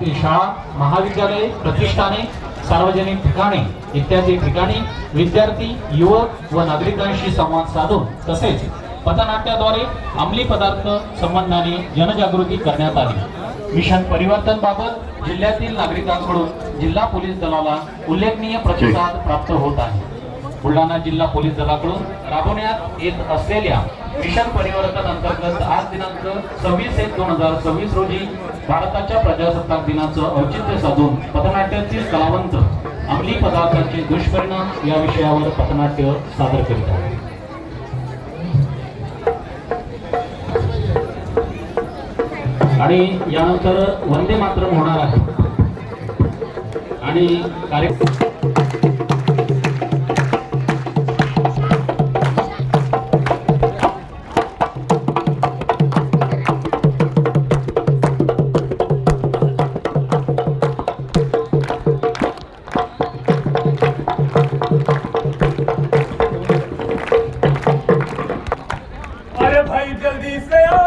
ती शाळा महाविद्यालये प्रतिष्ठाने सार्वजनिक ठिकाणे इत्यादी ठिकाणी विद्यार्थी युवक व नागरिकांशी संवाद साधून तसेच पथनाट्याद्वारे अंमली पदार्थ संबंधाने जनजागृती करण्यात आली. मिशन परिवर्तन बाबत जिल्ह्यातील नागरिकांकडून जिल्हा पोलीस दलाला उल्लेखनीय प्रतिसाद प्राप्त होत आहे. बुलढाणा जिल्हा पोलीस दलाकडून राबवण्यात येत असलेल्या मिशन परिवर्तन अंतर्गत आज दिनांक सव्वीस एक दोन हजार सव्वीस रोजी भारताच्या प्रजासत्ताक दिनाचं औचित्य साधून पथनाट्यातील कलावंत अंमली पदार्थांचे दुष्परिणाम या विषयावर पथनाट्य सादर करीत आहे आणि यानंतर वंदे मातरम होणार आहे. आणि कार्यक्रम Israel!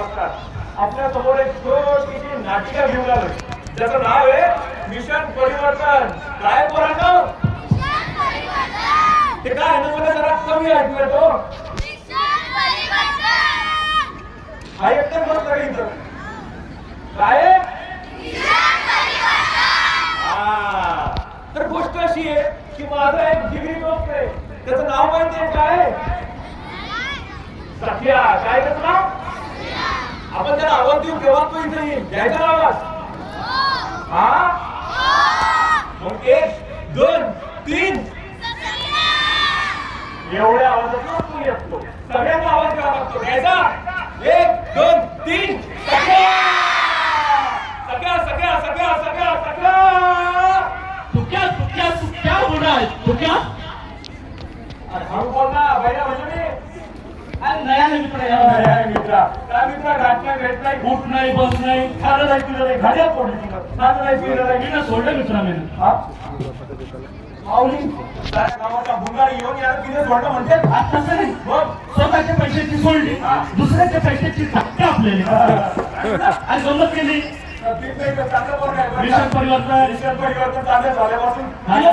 नमस्कार आपल्यासमोर एक छोटीशी नाटिका घेऊन आलो त्याचं नाव आहे मिशन परिवर्तन. काय पोरांनो? ते काय ना मला जरा कमी ऐकू तो? हा एकदम बरोबर आहे इथं. काय? तर गोष्ट अशी आहे की माझा एक डिग्री दोस्त आहे. त्याचं नाव माहिती आहे काय? सख्या. काय त्याचं नाव? आपण त्याला आवाज देऊ केव्हा तो इथे येईल? द्यायचा आवाज? हा? मग एक दोन तीन. एवढ्या आवाजात तू येतो. सगळ्या आवाज द्यावा लागतो घ्यायचा एक दोन तीन सगळ्या सगळ्या सगळ्या सगळ्या सगळ्या सगळ्या तू क्या तू क्या तू क्या बोल रहा है तू क्या अरे हळू बोल ना भैया म्हणजे मी अरे नया मित्र काय आहे मित्रा काय मित्रा गाठ नाही भेट नाही उठ नाही बस नाही खाणं नाही पिलं नाही घड्याळ पडली तुला खाणं नाही पिलं नाही मी ना सोडलं मित्रा मी हा? माऊली त्या गावाचा भुंगार येऊन याला तिने सोडलं म्हणते तसं नाही स्वतःच्या पैशाची सोडली दुसऱ्याच्या पैशाची धक्के आपल्याला. आज गंमत केली मिशन परिवर्तन. मिशन परिवर्तन चालू झाल्यापासून. मी काय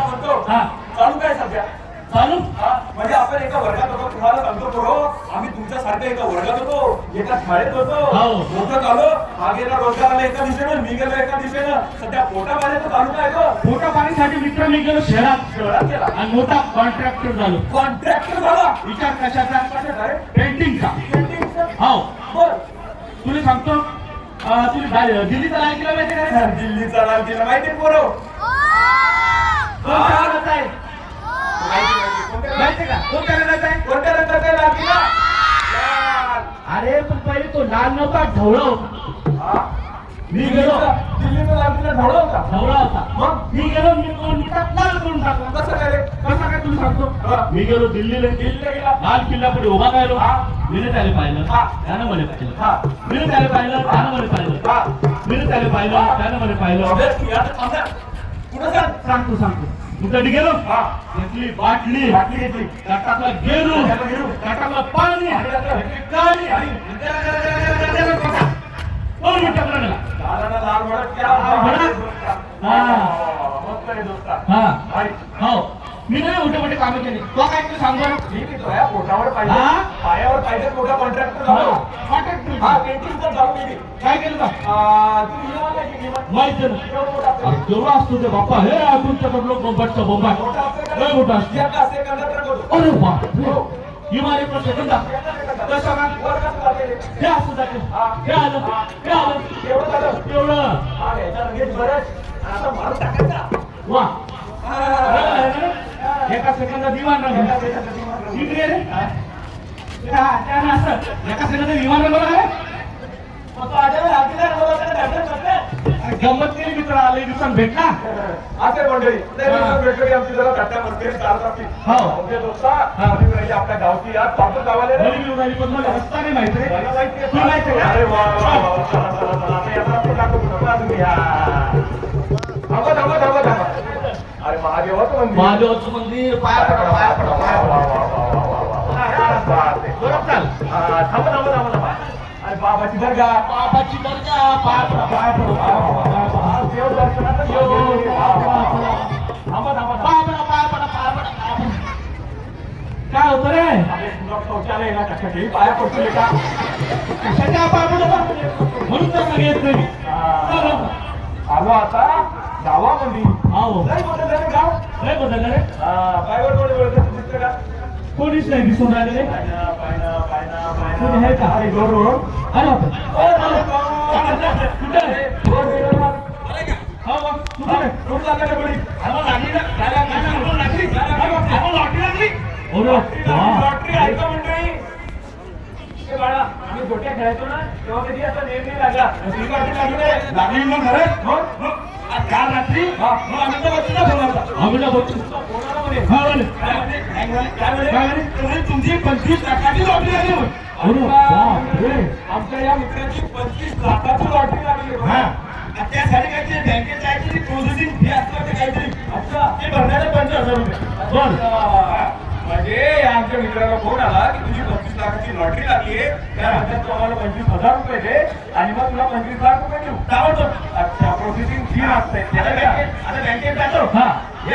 म्हणतो हा. चालू काय सध्या? चालू? हा, म्हणजे आपण एका वर्गात होतो तुम्हाला सांगतो आम्ही तुमच्यासारख्या एका वर्गात होतो एका शाळेत होतो. हो. मोठं झालो हा गेला रोजगाराला एका दिशेनं मी गेलो एका दिशेनं. सध्या पोटा पाण्याचं चालू काय गं? मोठा पाणीसाठी मित्र मी गेलो शहरात. शहरात गेला. आणि मोठा कॉन्ट्रॅक्टर झालो. कॉन्ट्रॅक्टर झाला. विचार कशाचा? कशाचा? पेंटिंगचा पेंटिंगचं? हो. बर. तुला सांगतो गा- दिल्लीचा लाल किल्ला माहिती का? दिल्लीचा लाल किल्ला माहिती आहे पोरो कोणत्या रंगाचा आहे माहिती माहिती कोणत्या माहिती का कोणत्या रंगाचा आहे कोणत्या रंगाचा आहे लाल किल्ला लाल. अरे नव्हता ढवळा होता? मी गेलो. दिल्लीचा दिल्लीचा लाल किल्ला ढवळा होता? ढवळा होता. मग? मी गेलो मी लाल करून टाकला. कसं काय रे? कसा काय तुला हा. सांगतो मी गेलो दिल्लीला. दिल्लीला गेला? लाल किल्ला पुढे उभा राहिलो. हा. मी त्याला पाहिलं. त्यानं मला पाहिलं. हा. मी त्याला पाहिलं त्यानं मला पाहिलं. हा. मी त्याला पाहिलं त्यानं मला पाहिलं. अभ्यास की आता थांबा. पुढं सांग सांगतो सांगतो. तुझ्याकडे गेलो. घेतली बाटली. बाटली घेतली. ताटातला गेलो ताटातला पाणी. गाडी. दोन मिनिटं? हा. हा. हो. मी नाही मोठे मोठे कामं केली. तो काय केलं सांग पोटावर पाहिजे. हा? पायावर पाहिजे मोठा कॉन्ट्रॅक्टर झालो कॉन्टॅक्ट हा पेंटिंगचं जाऊ गेली काय केलं का तू नियमात आहे की नियमात? माहिती आहे ना एवढं मोठं असतं. ते बाप्पा. हे तुमच्या लोक बोंबाटचा बोंबाट. मोठं का? लय मोठा असतो. कंडक्टर करतो. अरे बाप इमारे पण सेकंदा कसं का वर कसं? हे असं जाते हे. आलं. हे. आलं. एवढं झालं. एवढं. हा, याच्यात लगेच बरंच. आता मारून टाकायचा. वा. हा. एका रे? हा, त्यानं असं. एका सेकंदात विमान रंगवला करते. गंमत केली मित्र आले दिवसांत भेटला. असे मंडळी भेटली आमची जरा थट्टा. हो. आपल्या गावची यात पापड गावाले पण मला रस्ता नाही माहिती माहिती? अरे वा, दाखवू नका महादेवाचं मंदिर महादेवाचं मंदिर पाया पडा पाया पडा पाया पडा. थांबा, थांबा, थांबा, थांबा. अरे बाबाची दर्गा. बाबाची दर्गा पाया पडा पाया पडा देव दर्शनाचं. थांबा, थांबा. पाया पडा पाया पडा पाया पडा काय होतं रे? शौचालय ना कशाची पाया पडतो का? कशाच्या पाया पडा? म्हणून तर. आलो आता. हो गाव लय बदललं रे हा, पायवर कोणी ओळखतं दिसतं का कोणीच नाही दिसून राहिले पायना, पायना, पायना, पायना. कोणी आहे का? अरे, बापरे. कुठं आहे? हो कुठे आहे? ना? वा. गोट्या खेळायचो ना तेव्हा कधी असा नेम नाही लागला लागली नाही? मग? हो, हो. आज काल रात्री हा, मग आम्ही तर बसलो ना फोनावर. आम्ही बघतो फोनावर म्हणे. हा म्हणे. काय म्हणे? काय म्हणे? काय म्हणे? काय म्हणे? म्हणे, तुमची पंचवीस लाखाची लॉटरी लागली. आमच्या या मित्राची पंचवीस लाखाची लॉटरी लागली. हा. त्यासाठी काहीतरी बँकेत जायची प्रोसेसिंग फी असते वाटतं काहीतरी ते भरणारे पंचवीस हजार रुपये. म्हणजे आमच्या मित्राला फोन आला की तुझी पंचवीस लाखाची लॉटरी लागली आहे. त्यानंतर तू आम्हाला पंचवीस हजार रुपये दे आणि मग तुला पंचवीस लाख रुपये देऊ. ताबडतोब अच्छा प्रोसेसिंग फी बँकेत आता बँकेत जातो. हा.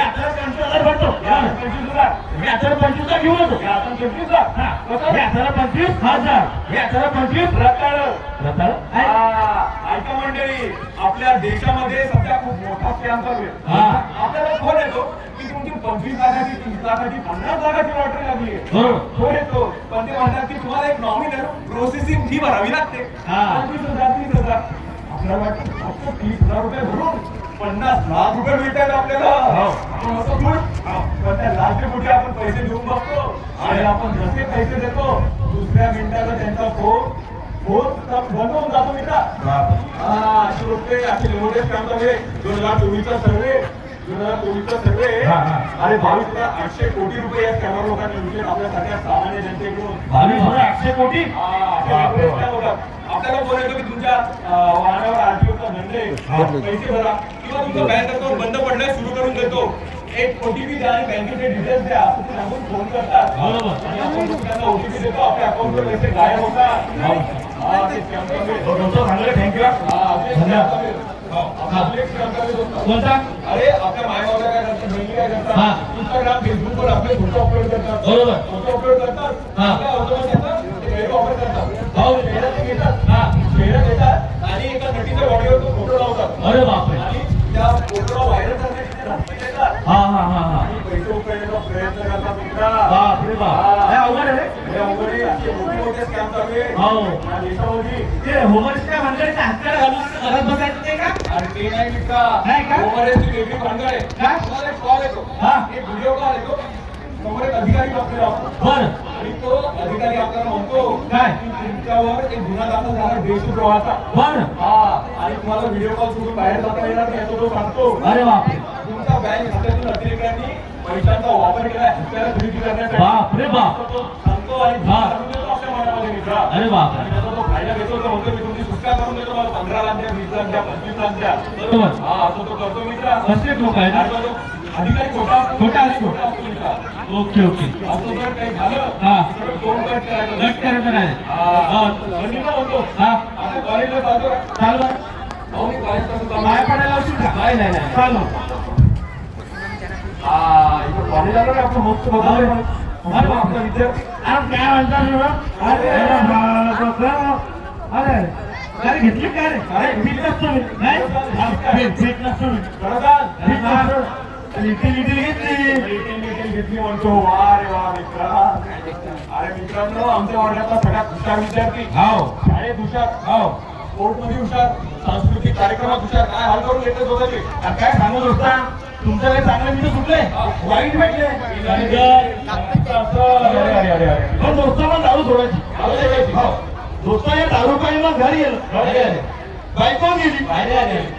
आता पंचवीस हजार भरतो. या आता पंचवीस हजार. मी आता पंचवीस लाख घेऊन येतो. आता पंचवीस लाख. कसं? आता पंचवीस हजार. आता पंचवीस. रताळ. रताळ? आहे? ऐका मंडळी आपल्या देशामध्ये सध्या खूप मोठा स्कॅम चालू आहे. आपल्याला फोन येतो की पंचवीस लाखाची तीस पन्नास लाखाची लॉटरी लागली येतो पण ते म्हणतात की तुम्हाला एक नॉमिनल प्रोसेसिंग फी भरावी लागते. हा. पंचवीस हजार तीस हजार. आपल्याला वाटतं फक्त तीस हजार रुपये भरून पन्नास लाख रुपये मिळतात आपल्याला. हो. पण त्या लाख कुठे आपण पैसे देऊन बघतो आणि आपण जसे पैसे देतो दुसऱ्या मिनिटाला त्यांचा फोन होऊन जातो मित्रा. हा अशी रुपये असे एवढे काम चालले दोन हजार चोवीसचा सर्वे चोवीसचा सर्वे बावीस हजार आठशे कोटी रुपये या स्कॅमर लोकांनी सामान्य जनतेकडून. बावीस आठशे कोटी. आपल्याला की तुमच्या वाहनावर आरटीओचा दंड आहे पैसे भरा. किंवा तुमचं बँक अकाउंट बंद पडण्यास सुरू करून देतो. एक ओटीपी द्या आणि बँकेचे डिटेल्स द्या. असं ते सांगून फोन करतात. आणि आपण त्यांना ओटीपी देतो. आपल्या अकाउंटचे पैसे गायब होतात. थँक्यू आपले. कोणता? अरे आपल्या मायबाबा काय करतात बहिणी काय हा. करतात इंस्टाग्राम फेसबुकवर आपले फोटो अपलोड करतात बरोबर. फोटो अपलोड करतात हा. आपल्या ऑटोमध्ये येतात, ते गैर वापर करतात हो. शहरात ते घेतात हा. शहरात येतात आणि एका नटीच्या बॉडीवर तो फोटो लावतात अरे बापरे आणि त्या फोटोला व्हायरल करण्यासाठी ते धमकी देतात हा हा हा हा पैसे उकळण्याचा प्रयत्न करतात मित्रा बापरे बाप हा. अवघड आहे. हे अवघड आहे. असे मोठे मोठे स्कॅम चालू आहे हो. देशामध्ये ते ते हत्यार घालून घरात बसायचं का आणि ते नाही मित्रा नाही का? ओव्हरहेडची वेगळी भानगड आहे काय? तुम्हाला एक कॉल येतो हा. एक व्हिडिओ कॉल येतो समोर एक अधिकारी बसलेला असतो. बर आणि तो अधिकारी आपल्याला म्हणतो काय? की तुमच्यावर एक गुन्हा दाखल झाला देशद्रोहाचा बर हा आणि तुम्हाला व्हिडिओ कॉल सोडून बाहेर जाता येणार नाही असं तो सांगतो अरे बापरे तुमचा बँक खात्यातून अतिरेक्यांनी पैशांचा वापर केला हत्यारा खरेदी करण्यासाठी बापरे बाप. असं तो सांगतो आणि हा. सांगून देतो आपल्या मनामध्ये मित्रा अरे बापरे सुटका करून देतो मला पंधरा लाख द्या वीस लाख द्या पंचवीस लाख द्या बरोबर हा असं तो करतो मित्रा कसले लोक आहेत अधिकारी खोटा असतो खोटा ओके ओके असं जर काही झालं हा. तर तोंड कट करायचं कट करायचं नाही हा. काय म्हणतो हा आता कॉलेजला चालतो का? चाल बर अहो, मी पायात कसं चालू? पाया पडायला लावशील का नाही, नाही, नाही. चाल मग. हा, इथं कॉलेज आलं ना आपलं मस्त बघा रे. अरे वा, आपला विद्यार्थी अरे काय म्हणतात? अरे अरे घेतली काय रे? अरे. नाही. लिटिल लिटिल घेतली. घेतली म्हणतो. वा रे वा मित्रा अरे मित्रांनो आमच्या वर्गातला सगळ्यात हुशार विद्यार्थी. हो. शाळेत हुशार. हो. स्पोर्टमध्ये हुशार. सांस्कृतिक कार्यक्रमात हुशार. काय हाल करून येते स्वतःचे काय सांगू दोस्ता तुमचं काय चांगलं मित्र सुटले वाईट भेटले अरे अरे अरे अरे पण दोस्ता पण दारू सोडायची दारू सोडायची. हो दोस्ता या दारू मग घरी गेलं. बायको गेली.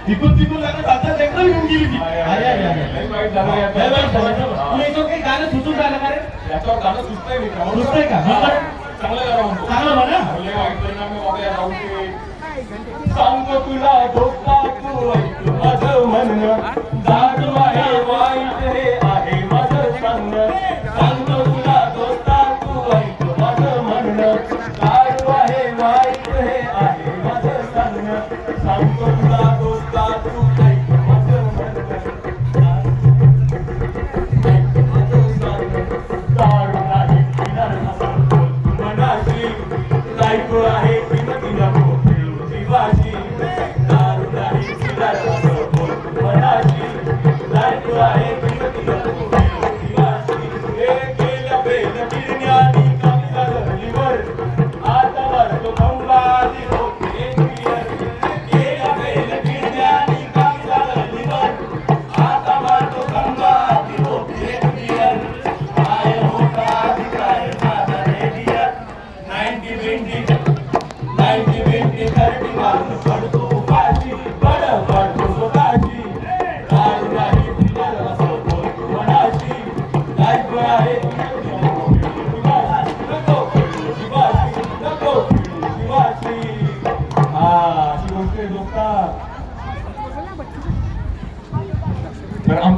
तिकून तिकून लागलं जाता लेकरं घेऊन गेली ती हा. काही गाणं सुचून राहिलं का रे याच्यावर गाणं सुचतंय का? हा. चांगलं गाणं. चांगलं म्हणा लई वाईट परिणाम. सांगतो तुला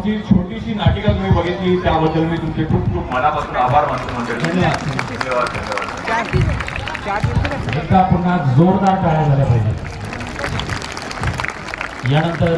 तर आमची छोटीशी नाटिका तुम्ही बघितली त्याबद्दल मी तुमचे खूप खूप मनापासून आभार मानतो मंडळी धन्यवाद. धन्यवाद. एकदा पुन्हा जोरदार टाळ्या झाल्या पाहिजे. यानंतर